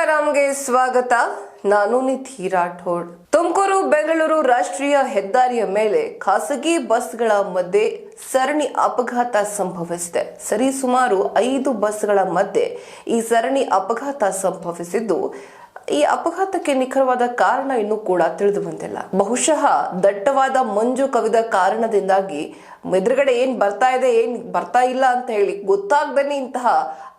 ಸೀತಾರಾಮ್ಗೆ ಸ್ವಾಗತ. ನಾನು ನಿಧಿ ರಾಠೋಡ್. ತುಮಕೂರು, ಬೆಂಗಳೂರು ರಾಷ್ಟ್ರೀಯ ಹೆದ್ದಾರಿಯ ಮೇಲೆ ಖಾಸಗಿ ಬಸ್ಗಳ ಮಧ್ಯೆ ಸರಣಿ ಅಪಘಾತ ಸಂಭವಿಸಿದೆ. ಸರಿಸುಮಾರು ಐದು ಬಸ್ಗಳ ಮಧ್ಯೆ ಈ ಸರಣಿ ಅಪಘಾತ ಸಂಭವಿಸಿದ್ದು ಈ ಅಪಘಾತಕ್ಕೆ ನಿಖರವಾದ ಕಾರಣ ಇನ್ನೂ ಕೂಡ ತಿಳಿದು ಬಂದಿಲ್ಲ. ಬಹುಶಃ ದಟ್ಟವಾದ ಮಂಜು ಕವಿದ ಕಾರಣದಿಂದಾಗಿ ಎದುರುಗಡೆ ಏನ್ ಬರ್ತಾ ಇದೆ, ಏನ್ ಬರ್ತಾ ಇಲ್ಲ ಅಂತ ಹೇಳಿ ಗೊತ್ತಾಗ್ದೇನೆ ಇಂತಹ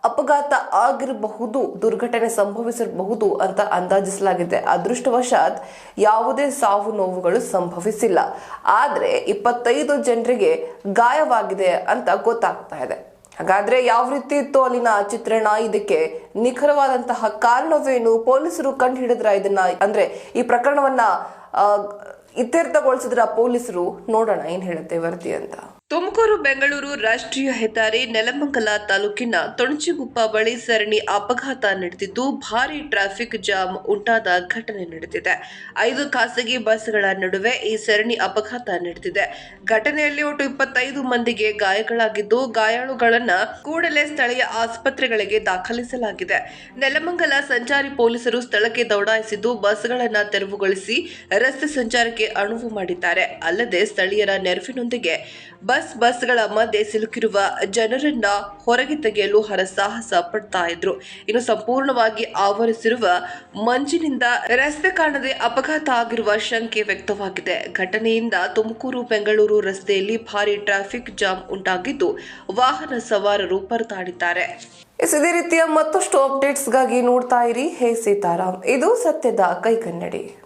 ಅಪಘಾತ ಆಗಿರಬಹುದು, ದುರ್ಘಟನೆ ಸಂಭವಿಸಿರಬಹುದು ಅಂತ ಅಂದಾಜಿಸಲಾಗಿದೆ. ಅದೃಷ್ಟವಶಾತ್ ಯಾವುದೇ ಸಾವು ನೋವುಗಳು ಸಂಭವಿಸಿಲ್ಲ. ಆದ್ರೆ ಇಪ್ಪತ್ತೈದು ಜನರಿಗೆ ಗಾಯವಾಗಿದೆ ಅಂತ ಗೊತ್ತಾಗ್ತಾ ಇದೆ. ಹಾಗಾದ್ರೆ ಯಾವ ರೀತಿ ಇತ್ತು ಅಲ್ಲಿನ ಚಿತ್ರಣ? ಇದಕ್ಕೆ ನಿಖರವಾದಂತಹ ಕಾರಣವೇನು? ಪೊಲೀಸರು ಕಂಡು ಹಿಡಿದ್ರ ಇದನ್ನ? ಅಂದ್ರೆ ಈ ಪ್ರಕರಣವನ್ನ ಇತ್ಯರ್ಥಗೊಳಿಸಿದ್ರ ಪೊಲೀಸರು? ನೋಡೋಣ, ಏನ್ ಹೇಳುತ್ತೆ ವರದಿ ಅಂತ. ತುಮಕೂರು, ಬೆಂಗಳೂರು ರಾಷ್ಟ್ರೀಯ ಹೆದ್ದಾರಿ ನೆಲಮಂಗಲ ತಾಲೂಕಿನ ತೊಣಚಿಗುಪ್ಪ ಬಳಿ ಸರಣಿ ಅಪಘಾತ ನಡೆದಿದ್ದು ಭಾರಿ ಟ್ರಾಫಿಕ್ ಜಾಮ್ ಉಂಟಾದ ಘಟನೆ ನಡೆದಿದೆ. ಐದು ಖಾಸಗಿ ಬಸ್ಗಳ ನಡುವೆ ಈ ಸರಣಿ ಅಪಘಾತ ನಡೆದಿದೆ. ಘಟನೆಯಲ್ಲಿ ಒಟ್ಟು ಇಪ್ಪತ್ತೈದು ಮಂದಿಗೆ ಗಾಯಗಳಾಗಿದ್ದು, ಗಾಯಾಳುಗಳನ್ನ ಕೂಡಲೇ ಸ್ಥಳೀಯ ಆಸ್ಪತ್ರೆಗಳಿಗೆ ದಾಖಲಿಸಲಾಗಿದೆ. ನೆಲಮಂಗಲ ಸಂಚಾರಿ ಪೊಲೀಸರು ಸ್ಥಳಕ್ಕೆ ದೌಡಾಯಿಸಿದ್ದು, ಬಸ್ಗಳನ್ನ ತೆರವುಗೊಳಿಸಿ ರಸ್ತೆ ಸಂಚಾರಕ್ಕೆ ಅನುವು ಮಾಡಿದ್ದಾರೆ. ಅಲ್ಲದೆ ಸ್ಥಳೀಯರ ನೆರವಿನೊಂದಿಗೆ ಬಸ್ ಬಸ್ಗಳ ಮಧ್ಯೆ ಸಿಲುಕಿರುವ ಜನರನ್ನ ಹೊರಗೆ ತೆಗೆಯಲು ಹರಸಾಹಸ ಪಡ್ತಾ ಇದ್ರು. ಇನ್ನು ಸಂಪೂರ್ಣವಾಗಿ ಆವರಿಸಿರುವ ಮಂಜಿನಿಂದ ರಸ್ತೆ ಕಾಣದೆ ಅಪಘಾತ ಆಗಿರುವ ಶಂಕೆ ವ್ಯಕ್ತವಾಗಿದೆ. ಘಟನೆಯಿಂದ ತುಮಕೂರು, ಬೆಂಗಳೂರು ರಸ್ತೆಯಲ್ಲಿ ಭಾರಿ ಟ್ರಾಫಿಕ್ ಜಾಮ್ ಉಂಟಾಗಿದ್ದು ವಾಹನ ಸವಾರರು ಪರದಾಡಿದ್ದಾರೆ. ಎಸ್, ಇದೇ ರೀತಿಯ ಮತ್ತಷ್ಟು ಅಪ್ಡೇಟ್ಸ್ಗಾಗಿ ನೋಡ್ತಾ ಇರಿ. ಹೇ ಸೀತಾರಾಮ್, ಇದು ಸತ್ಯದ ಕೈಕನ್ನಡಿ